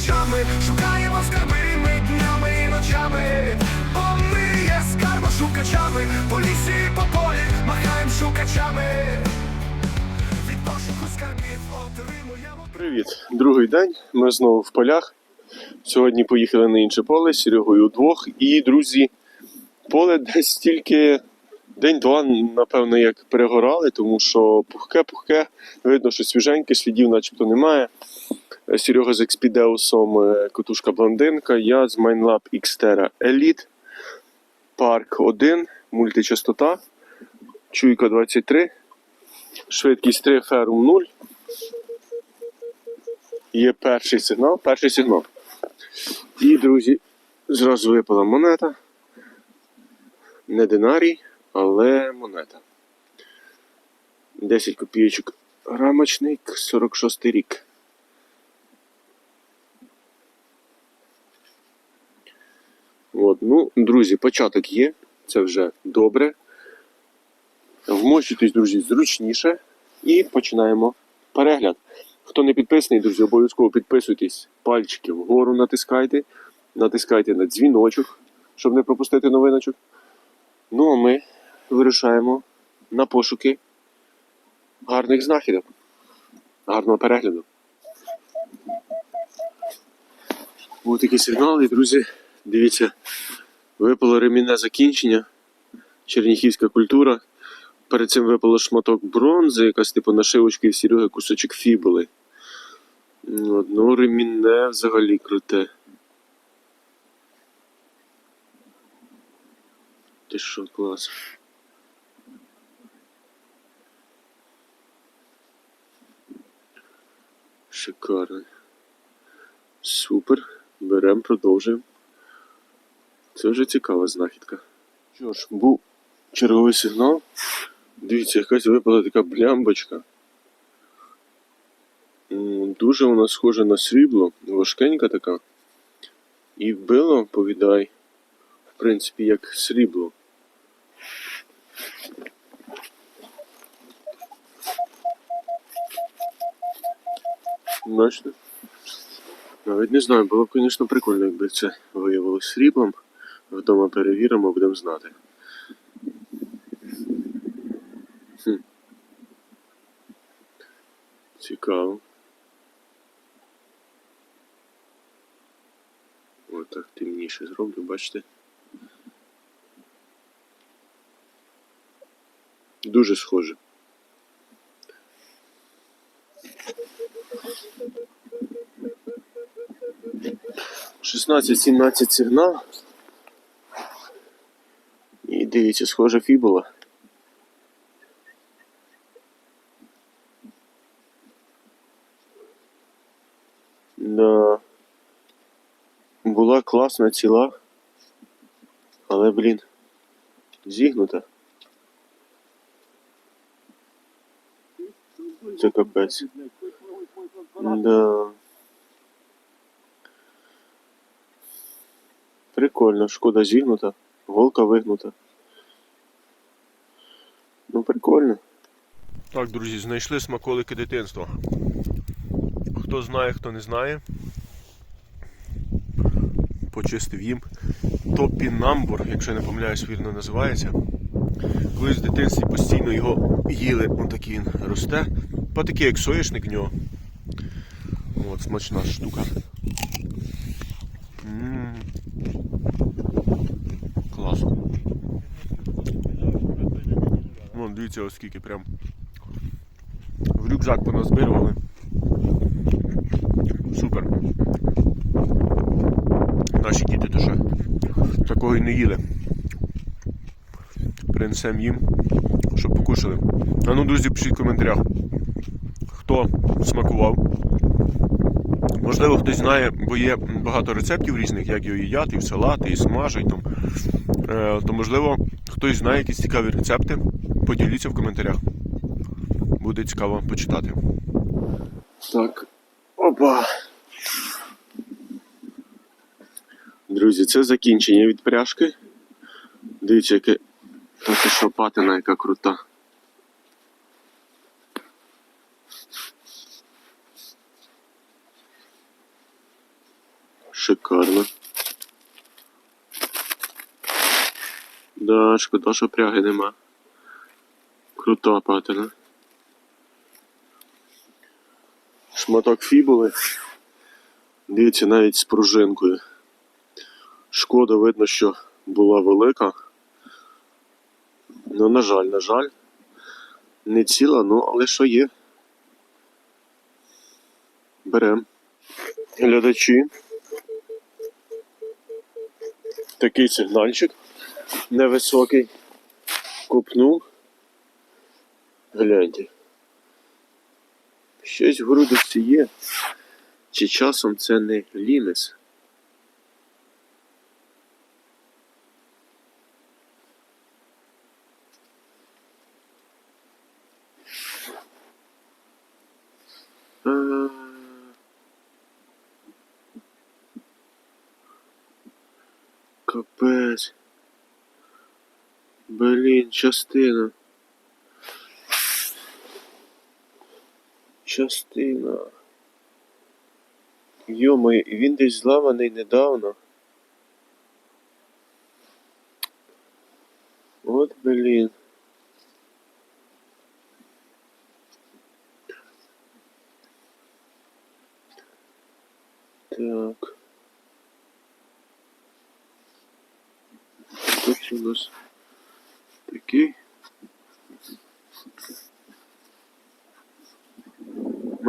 шукачами, шукаємо скарби ми днями і ночами, бо ми є скарбошукачами, по лісі і по полі махаємо шукачами. Від пошуку скарбів отримуємо. Привіт, другий день. Ми знову в полях. Сьогодні поїхали на інше поле з Серегою удвох. І, друзі, поле десь тільки день-два, напевно, як перегорали, тому що пухке-пухке, видно, що свіженьке, слідів начебто немає. Серега з експідеусом е, котушка блондинка, я з Mindlab Xterra Elite, парк 1, мультичастота, чуйка 23, швидкість 3, ферум 0. Є перший сигнал, перший сигнал. І, друзі, зразу випала монета. Не динарій, але монета. 10 копійочок рамочник, 46 рік. От, ну, друзі, початок є, це вже добре. Вмочитись, друзі, зручніше. І починаємо перегляд. Хто не підписаний, друзі, обов'язково підписуйтесь, пальчики вгору натискайте, натискайте на дзвіночок, щоб не пропустити новиночок. Ну а ми вирушаємо на пошуки гарних знахідок. Гарного перегляду. Ось такі сигнали, друзі. Дивіться, випало ремінне закінчення. Черніхівська культура. Перед цим випало шматок бронзи, якась типу нашивочки і Сереги кусочок фібули. От, Ну, ремінне взагалі круте. Ти що, клас. Шикарно. Супер. Беремо, продовжуємо. Це вже цікава знахідка. Що ж, був черговий сигнал. Дивіться, якась випала така блямбочка. Дуже вона схожа на срібло, важкенька така. І било, повідай, в принципі, як срібло. Бачите? Навіть не знаю, було б, звісно, прикольно, якби це виявилось сріблом. Вдома перевіримо, будемо знати. Хм. Цікаво. Отак темніше зроблю, бачите? Дуже схоже. Шістнадцять, сімнадцять сигнал. Дивіться, схожа фібула. Да. Була класна ціла. Але, блін, зігнута. Це капець. Да. Прикольно, шкода зігнута, голка вигнута. Прикольно. Так, друзі, знайшли смаколики дитинства. Хто знає, хто не знає. Почистив їм. Топінамбур, якщо я не помиляюсь, вірно називається. Колись в дитинстві постійно його їли, отакий він росте. Потакий як соєшник в нього. От, смачна штука. Вон, дивіться, ось скільки прям в рюкзак поназбирували. Супер. Наші діти ще такого і не їли. Принесемо їм, щоб покушали. А ну, друзі, пишіть в коментарях, хто смакував. Можливо, хтось знає, бо є багато рецептів різних, як його їдять, і в салати, і смажать. Там. Е, то можливо, хтось знає якісь цікаві рецепти. Поділіться в коментарях. Буде цікаво почитати. Так. Опа. Друзі, це закінчення від пряжки. Дивіться, яке таке що патина, яка крута. Шикарно. Да, шкода, що пряги нема. Крута патина. Шматок фібули. Дивіться, навіть з пружинкою. Шкода видно, що була велика. Ну, на жаль, на жаль. Не ціла, ну, але що є. Берем. Глядачі. Такий сигнальчик невисокий. Купнув. Гляньте. Щось в грудочці є. Чи часом це не лімес? Е, Капець. Блін, частина. Частина. Йомай, він десь зламаний недавно. От блін. Так. Тут у нас такий.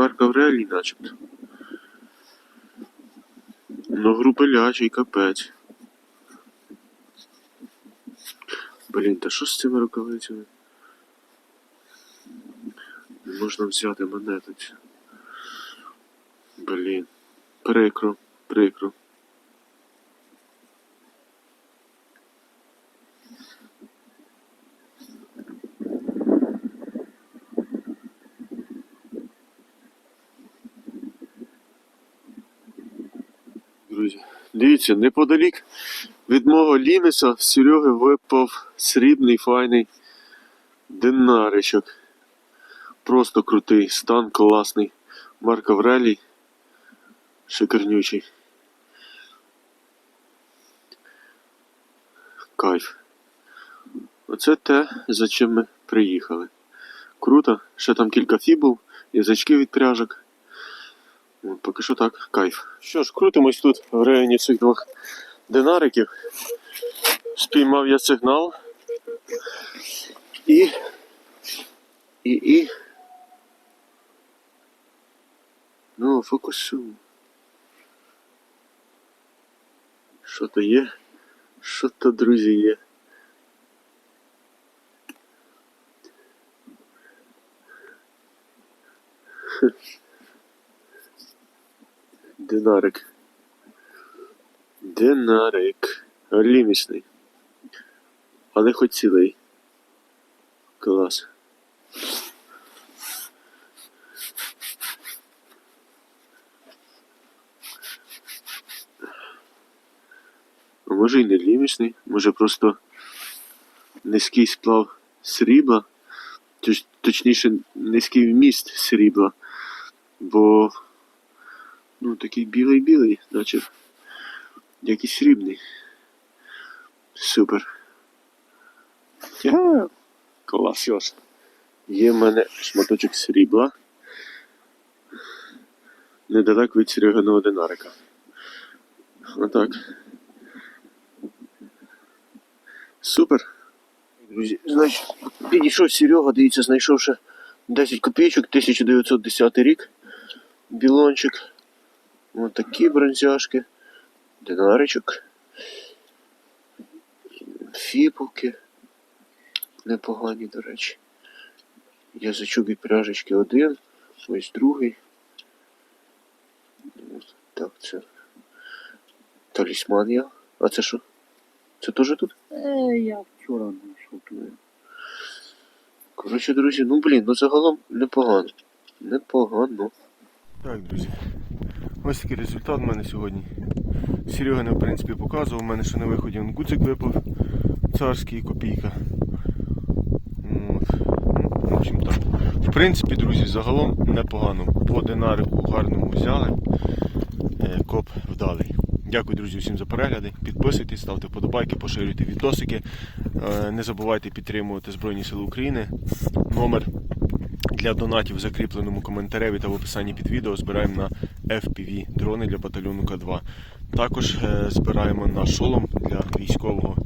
Марк Аврелій начебто. Ну, грубелячий капець. Блін, та що з цими рукавицями? Можна взяти монету. тут. Блін. Прикро, прикро. Друзі, дивіться, неподалік від мого ліміса в Сереги випав срібний файний динаричок. Просто крутий, стан класний. Марк Аврелій. Шикарнючий. Кайф. Оце те, за чим ми приїхали. Круто, ще там кілька фібул, язички від пряжок. Поки що так, кайф. Що ж, крутимось тут в районі цих двох динариків. Спіймав я сигнал. І. І. і. Ну, фокусуй. Що то є? Що то, друзі, є? Динарик. Динарик. Лімісний. Але хоч цілий. Клас. А може і не лімісний, може просто низький сплав срібла, точ- точніше низький вміст срібла, бо ну такий білий-білий, наче як і срібний. Супер. Я... Клас, Йос. Є в мене шматочок срібла. Недалеко від Сереганого динарика. Отак. Супер. Друзі, значить, підійшов Серега, дивіться, знайшовши 10 копійочок, 1910 рік. Білончик. Ось такі бронзяшки. Динаричок. Фіпулки. Непогані, до речі. Язичок від пряжечки один, ось другий. Так, це. Талісман я. А це що? Це теж тут? Е, я вчора знайшов туди. Коротше, друзі, ну блін, ну загалом непогано. Непогано. Так, друзі. Ось такий результат в мене сьогодні. Серега не в принципі показував, у мене ще на виході он гуцик випав. Царський копійка. Ну, в общем так. В принципі, друзі, загалом непогано. По динарику гарному взяли. Е, Коп вдалий. Дякую, друзі, всім за перегляди. Підписуйтесь, ставте вподобайки, поширюйте відосики. Е, Не забувайте підтримувати Збройні Сили України. Номер для донатів в закріпленому коментареві та в описанні під відео збираємо на FPV дрони для батальйону К2. Також е, збираємо на шолом для військового.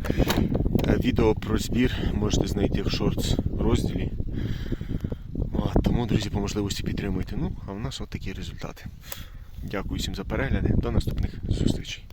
Е, Відео про збір можете знайти в шортс розділі. Тому, друзі, по можливості підтримуйте. Ну, а в нас от такі результати. Дякую всім за перегляди. До наступних зустрічей.